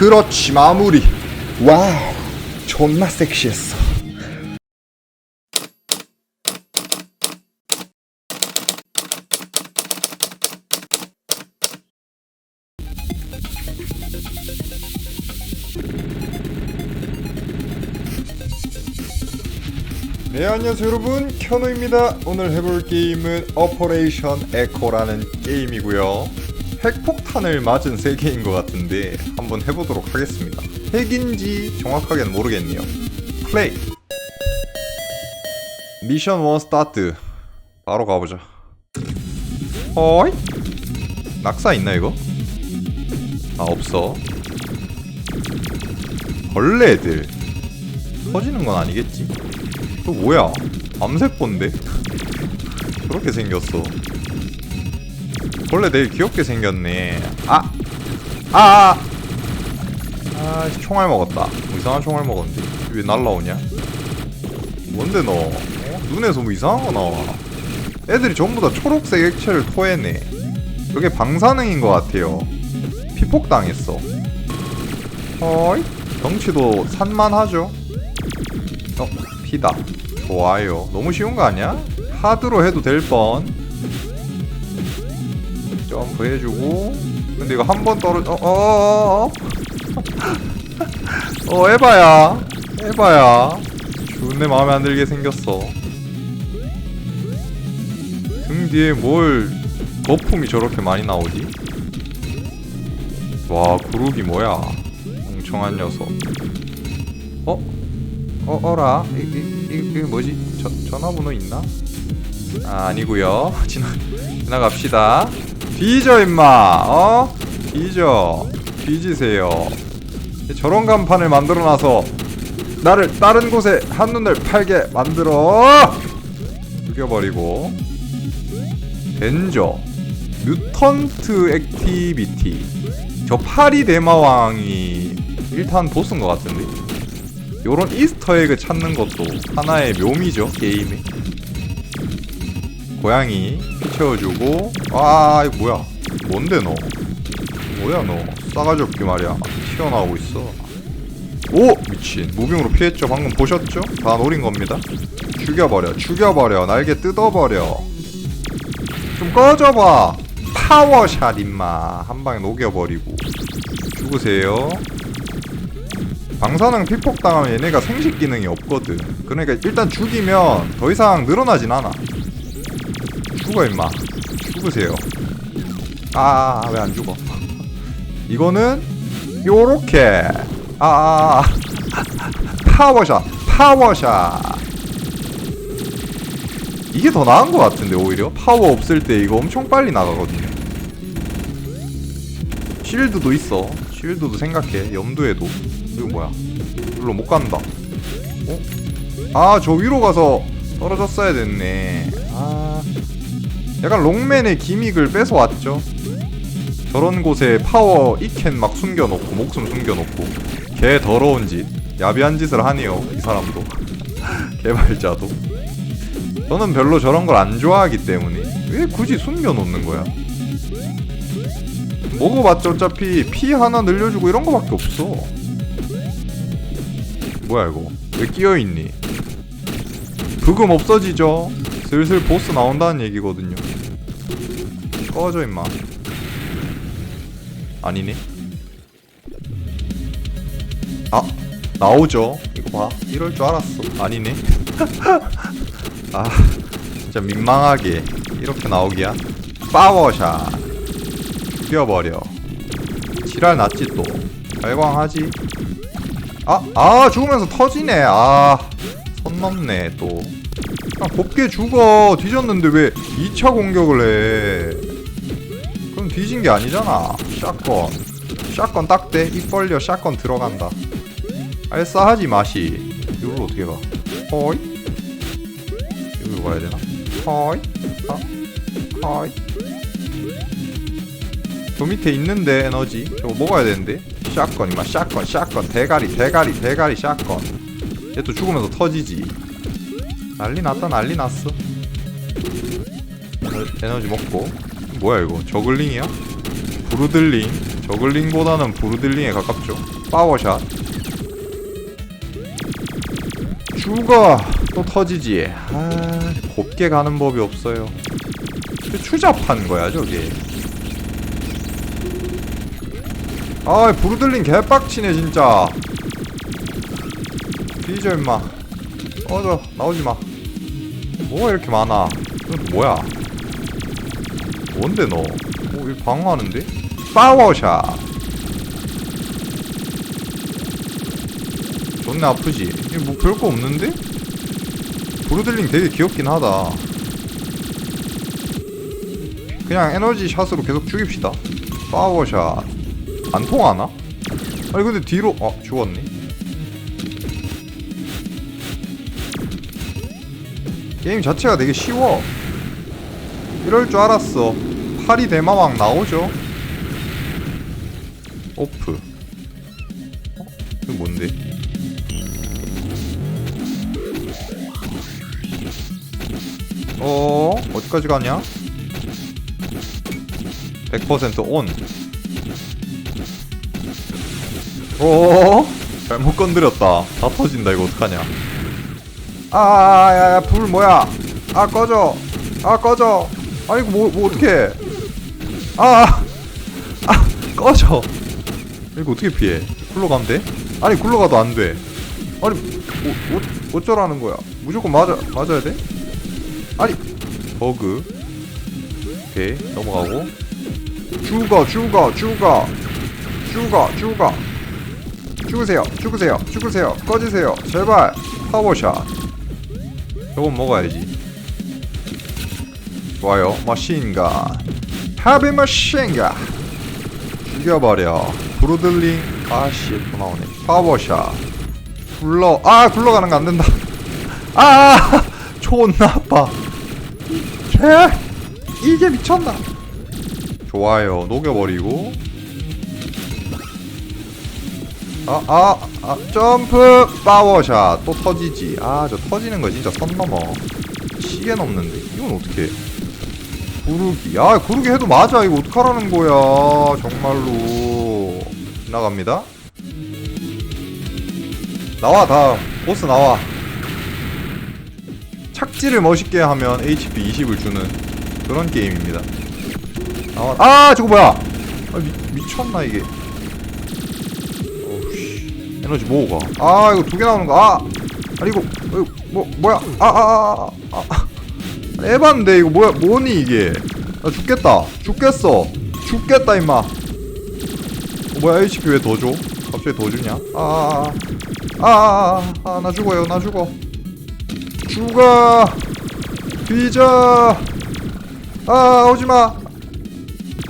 그렇지 마무리. 와우 존나 섹시했어. 네 안녕하세요 여러분. 켜노입니다. 오늘 해볼 게임은 오퍼레이션 에코라는 게임이고요 핵폭탄을 맞은 세계인 것 같은데 한번 해보도록 하겠습니다 핵인지 정확하게는 모르겠네요 플레이 미션 1 스타트 바로 가보자 어이? 낙사 있나 이거? 아 없어 벌레들 터지는 건 아니겠지? 또 뭐야? 암세포인데? 저렇게 생겼어. 원래 되게 귀엽게 생겼네. 아! 아! 아! 아, 총알 먹었다. 뭐 이상한 총알 먹었는데. 왜 날라오냐? 뭔데 너? 어? 눈에서 뭐 이상한 거 나와. 애들이 전부 다 초록색 액체를 토해내. 저게 방사능인 것 같아요. 피폭당했어. 어이? 덩치도 산만하죠? 어, 피다. 좋아요. 너무 쉬운 거 아니야? 하드로 해도 될 뻔. 점프 해주고. 근데 이거 한 번 떨어져. 어, 어, 어, 어. 어, 에바야. 에바야. 존내 마음에 안 들게 생겼어. 등 뒤에 뭘 거품이 저렇게 많이 나오지? 와, 구르기 뭐야? 멍청한 녀석. 어? 어, 어라? 이, 이, 이, 이게 뭐지? 저, 전화번호 있나? 아, 아니구요 지나, 지나갑시다. 뒤져, 임마! 어? 뒤져. 뒤지세요. 저런 간판을 만들어놔서 나를 다른 곳에 한눈을 팔게 만들어! 죽여버리고. 덴저. 뮤턴트 액티비티. 저 파리 대마왕이 1탄 보스인 것 같은데? 요런 이스터에그 찾는 것도 하나의 묘미죠 게임에 고양이 채워주고. 아 이거 뭐야? 뭔데 너? 뭐야 너? 싸가지 없게 말이야. 튀어나오고 있어. 오! 미친. 무빙으로 피했죠. 방금 보셨죠? 다 노린 겁니다. 죽여버려. 죽여버려. 날개 뜯어버려. 좀 꺼져봐. 파워샷 임마. 한 방에 녹여버리고. 죽으세요. 방사능 피폭 당하면 얘네가 생식 기능이 없거든. 그러니까 일단 죽이면 더 이상 늘어나진 않아. 죽어 임마. 죽으세요. 아 왜 안 죽어? 이거는 요렇게 아, 아, 아. 파워샷 파워샷 이게 더 나은 것 같은데 오히려 파워 없을 때 이거 엄청 빨리 나가거든요. 쉴드도 있어. 쉴드도 생각해. 염두에도. 이거 뭐야? 일로 못 간다. 어? 아, 저 위로 가서 떨어졌어야 됐네. 아. 약간 롱맨의 기믹을 뺏어왔죠. 저런 곳에 파워 이캔 막 숨겨놓고, 목숨 숨겨놓고. 개 더러운 짓. 야비한 짓을 하네요. 이 사람도. 개발자도. 저는 별로 저런 걸 안 좋아하기 때문에. 왜 굳이 숨겨놓는 거야? 먹어봤자 어차피 피 하나 늘려주고 이런 거밖에 없어. 뭐야 이거? 왜 끼어있니? 부금 없어지죠? 슬슬 보스 나온다는 얘기거든요. 꺼져 임마. 아니네. 아 나오죠. 이거 봐. 이럴 줄 알았어. 아니네. 아 진짜 민망하게 이렇게 나오기야. 파워샷. 뛰어버려. 지랄 났지 또. 발광하지. 아, 아 죽으면서 터지네. 아, 선 넘네 또. 그냥 곱게 죽어. 뒤졌는데 왜 2차 공격을 해? 그럼 뒤진 게 아니잖아. 샷건. 샷건 딱대. 입 벌려. 샷건 들어간다. 알싸하지 맛이. 이걸로 어떻게 가? 허이? 여기로 가야 되나? 허이? 아, 허이? 저 밑에 있는데 에너지 저거 먹어야 되는데 샷건 이마 샷건 샷건 대가리 대가리 대가리 샷건 얘 또 죽으면서 터지지 난리 났다 난리 났어. 에너, 에너지 먹고. 뭐야 이거? 저글링이야? 브루들링. 저글링보다는 브루들링에 가깝죠. 파워샷. 죽어 또 터지지. 아 곱게 가는 법이 없어요. 추잡한 거야 저게. 아 브루들링 개빡치네 진짜. 뒤져 임마. 꺼져. 나오지마 뭐가 이렇게 많아 또 뭐야 뭔데 너? 어, 이거 방어하는데? 파워샷 존나 아프지? 이거 뭐 별거 없는데? 브루들링 되게 귀엽긴 하다 그냥 에너지 샷으로 계속 죽입시다 파워샷 안 통하나? 아니 근데 뒤로 어 죽었네 게임 자체가 되게 쉬워. 이럴 줄 알았어. 파리 대마왕 나오죠? 오프. 어? 이거 뭔데? 어? 어디까지 가냐? 100%온. 어? 잘못 건드렸다. 다 터진다. 이거 어떡하냐 아야야 불 뭐야? 아 꺼져. 아 꺼져. 아니 뭐, 뭐 어떡해. 아, 아 꺼져. 이거 어떻게 피해? 굴러 가면 돼? 아니 굴러 가도 안돼. 아니 뭐, 뭐, 어쩌라는 거야? 무조건 맞아 맞아야 돼? 아니 버그. 오케이 넘어가고. 죽어 죽어 죽어 죽어 죽어 죽으세요 죽으세요 죽으세요. 꺼지세요. 제발 파워샷 저건 먹어야지. 좋아요. 머신건 헤비 머신건 죽여버려. 브루들링. 아씨 또 나오네. 파워샷. 굴러. 아 굴러가는 거 안된다. 아 존나 아파. 쟤? 이게 미쳤나? 좋아요. 녹여버리고 아, 아, 아, 점프, 파워샷. 또 터지지. 아, 저 터지는 거 진짜 선 넘어. 시계 넘는데. 이건 어떻게 구르기. 아, 구르기 해도 맞아. 이거 어떡하라는 거야. 정말로. 지나갑니다. 나와, 다음. 보스 나와. 착지를 멋있게 하면 HP 20을 주는 그런 게임입니다. 나와. 아, 저거 뭐야? 아, 미, 미쳤나, 이게. 에너지 모으고 가. 아 이거 두 개 나오는 거. 아 아니 이거 뭐 뭐야? 아아아아 아, 아, 아. 에반데 이거 뭐야? 뭐니 이게? 나 죽겠다. 죽겠어. 죽겠다 임마. 어, 뭐야 HP 왜 더 줘? 갑자기 더 주냐? 아아아아나 죽어요. 나 죽어. 죽어. 뒤져. 아 오지마.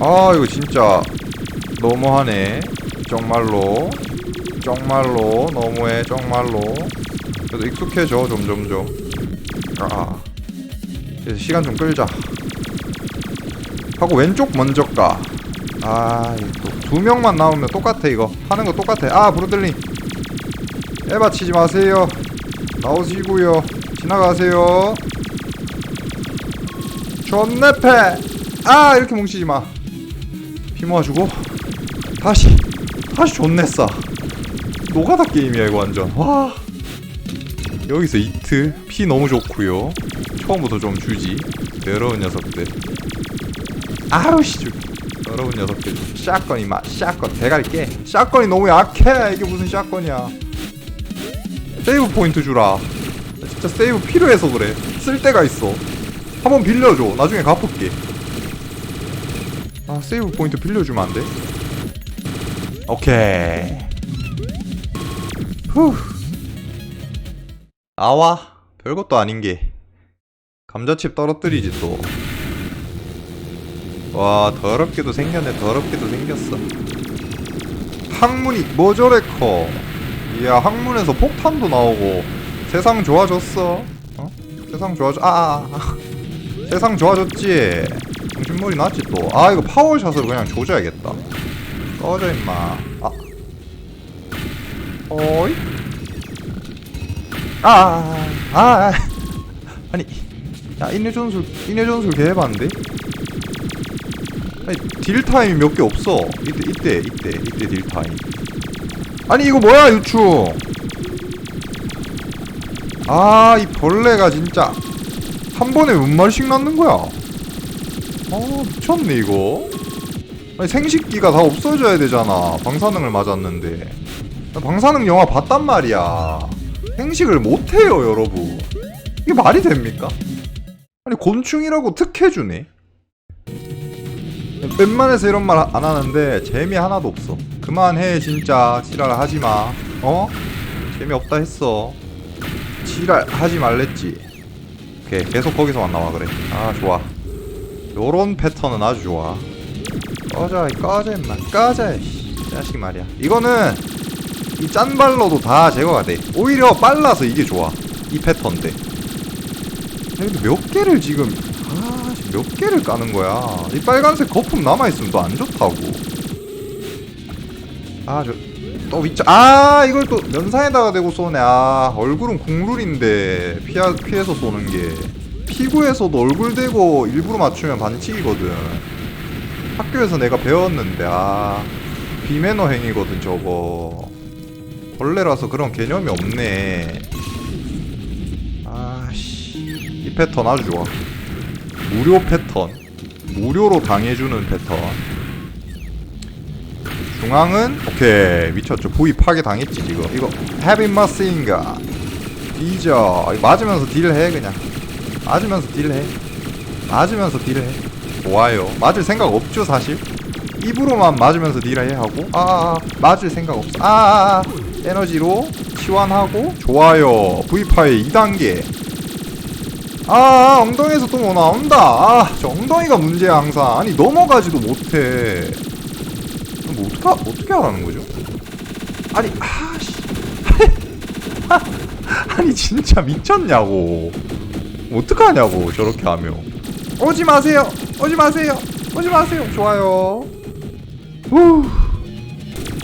아 이거 진짜 너무하네. 정말로 정말로 너무해 정말로. 그래도 익숙해져 점점점. 아 이제 시간 좀 끌자. 하고 왼쪽 먼저 가 아 두 명만 나오면 똑같아 이거. 하는 거 똑같아. 아 브루들링 에바 치지 마세요. 나오시고요. 지나가세요. 존내 패 아 이렇게 뭉치지 마피 모아주고. 다시. 다시 싸 노가다 게임이야 이거 완전. 와. 여기서 이트? 피 너무 좋고요. 처음부터 좀 주지. 더러운 녀석들. 아우 씨 더러운 녀석들. 샷건이 막 샷건. 대가리 깨. 샷건이 너무 약해. 이게 무슨 샷건이야. 세이브 포인트 주라. 나 진짜 세이브 필요해서 그래. 쓸 데가 있어. 한번 빌려줘. 나중에 갚을게. 아 세이브 포인트 빌려주면 안 돼? 오케이 후. 아와 별것도 아닌 게. 감자칩 떨어뜨리지 또 와 더럽게도 생겼네. 더럽게도 생겼어. 항문이 뭐 저래 커. 이야 항문에서 폭탄도 나오고. 세상 좋아졌어. 어? 세상 좋아져 아, 아, 아. 세상 좋아졌지. 정신머리 났지 또 아 이거 파워샷으로 그냥 조져야겠다. 꺼져 임마. 아 어이? 아, 아, 아, 아. 아니, 야, 인내 전술, 인내 전술 개해봤는데? 아니 딜 타임이 몇 개 없어. 이때 이때 이때 이때 딜 타임. 아니 이거 뭐야 유충 아 이 벌레가 진짜 한 번에 몇 마리씩 낳는 거야? 어 미쳤네 이거. 아니 생식기가 다 없어져야 되잖아 방사능을 맞았는데. 나 방사능 영화 봤단 말이야. 생식을 못해요 여러분. 이게 말이 됩니까? 아니 곤충이라고 특혜주네. 웬만해서 이런 말 안 하는데 재미 하나도 없어. 그만해 진짜. 지랄 하지 마. 어? 재미없다 했어. 지랄 하지 말랬지. 오케이 계속 거기서만 나와 그래. 아 좋아. 요런 패턴은 아주 좋아. 꺼져 이 꺼져 임마. 꺼져 이 자식 말이야. 이거는 이 짠발로도 다 제거가 돼 오히려 빨라서 이게 좋아 이 패턴인데 근데 몇 개를 지금 아, 지금 몇 개를 까는 거야? 이 빨간색 거품 남아있으면 또 안 좋다고. 아, 저, 또 위쳐, 아, 이걸 또 면상에다가 대고 쏘네. 아, 얼굴은 국룰인데, 피하, 피해서 쏘는 게. 피구에서도 얼굴 대고 일부러 맞추면 반칙이거든. 학교에서 내가 배웠는데, 아, 비매너 행위거든, 저거. 벌레라서 그런 개념이 없네. 아씨, 이 패턴 아주 좋아. 무료 패턴. 무료로 당해주는 패턴. 중앙은? 오케이. 미쳤죠. 부위 파괴 당했지 지금. 이거 헤비 머스인가? 뒤져 맞으면서 딜해 그냥. 맞으면서 딜해. 맞으면서 딜해. 좋아요. 맞을 생각 없죠 사실? 입으로만 맞으면서 딜해 하고? 아, 아, 아. 맞을 생각 없어. 아, 아, 아 에너지로 치환하고 좋아요. V 파이 2단계. 아 엉덩이에서 또 뭐 나온다. 아저 엉덩이가 문제야 항상. 아니 넘어가지도 못해. 뭐 어떡하, 어떻게 하라는 거죠? 아니 아씨. 아니 진짜 미쳤냐고. 어떡하냐고 저렇게 하면. 오지 마세요. 오지 마세요. 오지 마세요. 좋아요. 후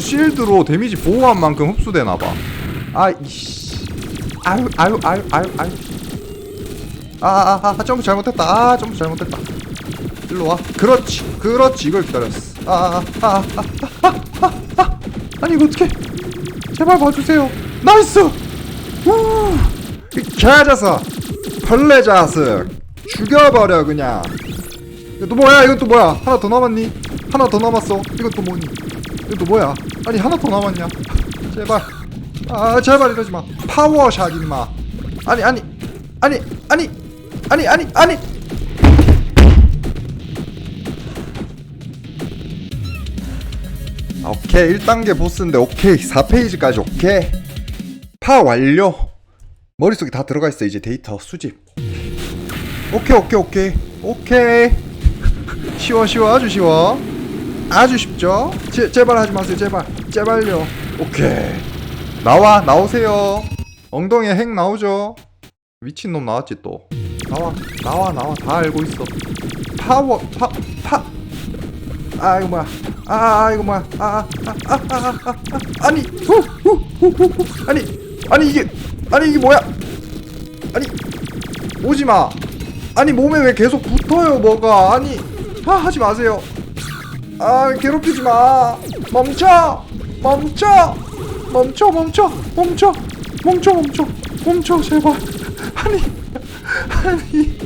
실드로 데미지 보호한 만큼 흡수되나 봐. 아이씨. 아유 아유 아유 아유 아유. 아아아 아, 아, 점프 잘못했다. 아 점프 잘못했다. 일로 와. 그렇지. 그렇지. 이걸 기다렸어. 아아아아아아 아, 아, 아, 아. 아니 이거 어떻게? 제발 봐주세요. 나이스. 개자석. 벌레 자석. 죽여버려 그냥. 또 뭐야? 이건 또 뭐야? 하나 더 남았니? 하나 더 남았어. 또 뭐니? 또 뭐야? 아니 하나 더 남았냐? 제발. 아 제발 이러지 마. 파워샷 임마. 아니 아니 아니 아니 아니 아니 아니. 아, 오케이 1단계 보스인데 오케이 4페이지까지 오케이 파 완료 머릿속에 다 들어가 있어 이제 데이터 수집 오케이 오케이 오케이 오케이 쉬워 쉬워 아주 쉬워 아주 쉽죠? 제, 제발 하지 마세요 제발. 제발요. 오케이. 나와 나오세요. 엉덩이에 핵 나오죠? 미친놈 나왔지 또. 나와 나와 나와. 다 알고 있어. 파워 파 파. 아 이거 뭐야. 아, 아 이거 뭐야. 아 아 아 아 아 아, 아, 아, 아, 아, 아니 후후 후 후 아니 아니 이게 아니 이게 뭐야? 아니 오지 마. 아니 몸에 왜 계속 붙어요 뭐가? 아니 아 하지 마세요 아 괴롭히지 마. 멈춰. 멈춰. 멈춰 멈춰. 멈춰. 멈춰 멈춰. 멈춰 제발. 아니 아니.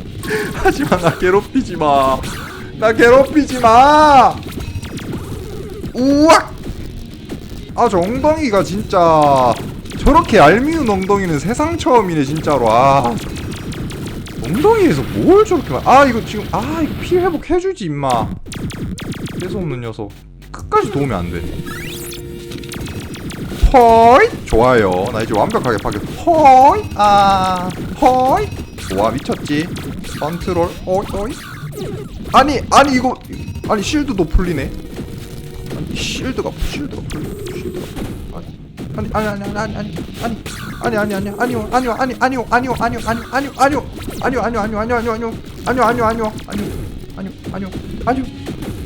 하지마. 나 괴롭히지 마나 괴롭히지 마. 우악! 아저 엉덩이가 진짜 저렇게 얄미운 엉덩이는 세상 처음이네 진짜로. 아. 엉덩이에서 뭘 저렇게 말... 아 이거 지금 아 이거 피 회복해주지 임마 재수없는 녀석 끝까지 도움이 안 되네 허이 좋아요 나 이제 완벽하게 파괴 허이 아 허이 좋아 미쳤지 컨트롤 허이 허이 아니 아니 이거 아니 실드도 풀리네 아니 실드가 실드가 풀려 실드가 아니 아니 아니 아니 아니 아니 아니 아니 아니 아니요 아니요 아니 아니요 아니요 아니요 아니요 아니요 아니요 아니요 아니요 아니요 아니요 아니요 아니요 아니요 아니요 아니요 아니요 아니요 아니요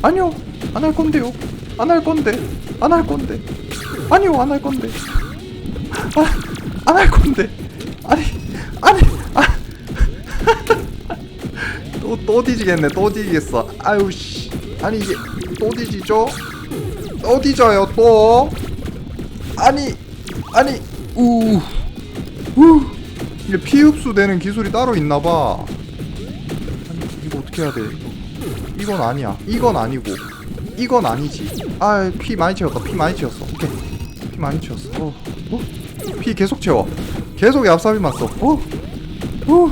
아니요 안 할 건데요. 안 할 건데. 안 할 건데. 아니요 안 할 건데. 안할 건데. 아니 아니 아. 또, 또 뒤지겠네. 또 뒤지겠어. 아유 씨. 아니 이게 또 뒤지죠? 또 뒤져요 또. 아니 아니. 우 우. 이게 피 흡수되는 기술이 따로 있나봐. 이거 어떻게 해야 돼? 이건 아니야. 이건 아니고 이건 아니지. 아 피 많이 채웠다. 피 많이 채웠어. 오케이. 피 많이 채웠어. 어, 어? 피 계속 채워. 계속 얍삽이 맞어 어? 어?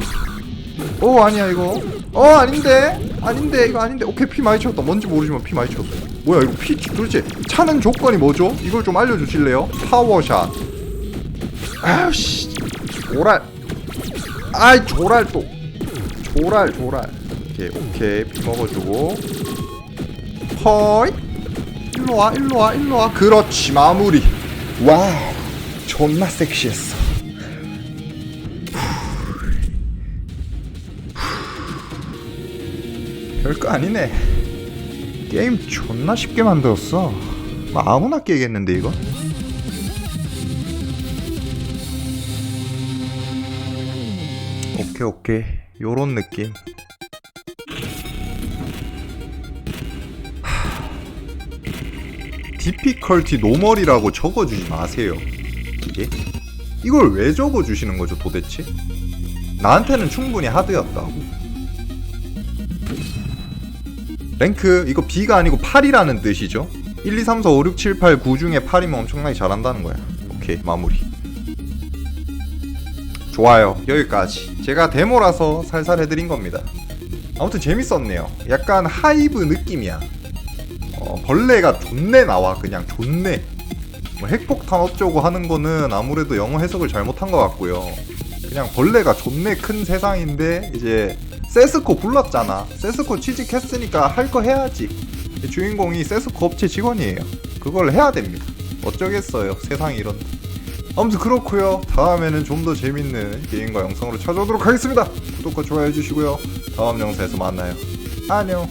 어 아니야 이거. 어 아닌데? 아닌데 이거 아닌데. 오케이 피 많이 채웠다. 뭔지 모르지만 피 많이 채웠어. 뭐야 이거 피 도대체 차는 조건이 뭐죠? 이걸 좀 알려주실래요? 파워샷. 아우씨. 조랄. 아이 조랄 또. 조랄 조랄. 오케이 오케이. 피 먹어주고 허이. 일로와 일로와 일로와. 그렇지 마무리. 와우 존나 섹시했어. 별거 아니네. 게임 존나 쉽게 만들었어. 뭐 아무나 깨겠는데 이거? 오케이 오케이. 요런 느낌 디피컬티 노멀이라고 적어주지 마세요. 예? 이걸 왜 적어주시는 거죠 도대체? 나한테는 충분히 하드였다고. 랭크 이거 B가 아니고 8이라는 뜻이죠? 1, 2, 3, 4, 5, 6, 7, 8, 9 중에 8이면 엄청나게 잘한다는 거야. 오케이 마무리. 좋아요 여기까지. 제가 데모라서 살살 해드린 겁니다. 아무튼 재밌었네요. 약간 하이브 느낌이야 어, 벌레가 존내 나와. 그냥 존내. 뭐 핵폭탄 어쩌고 하는 거는 아무래도 영어 해석을 잘못한 것 같고요. 그냥 벌레가 존내 큰 세상인데 이제 세스코 불렀잖아. 세스코 취직했으니까 할 거 해야지. 주인공이 세스코 업체 직원이에요. 그걸 해야 됩니다. 어쩌겠어요 세상이 이런. 아무튼 그렇고요. 다음에는 좀 더 재밌는 게임과 영상으로 찾아오도록 하겠습니다. 구독과 좋아요 해주시고요. 다음 영상에서 만나요. 안녕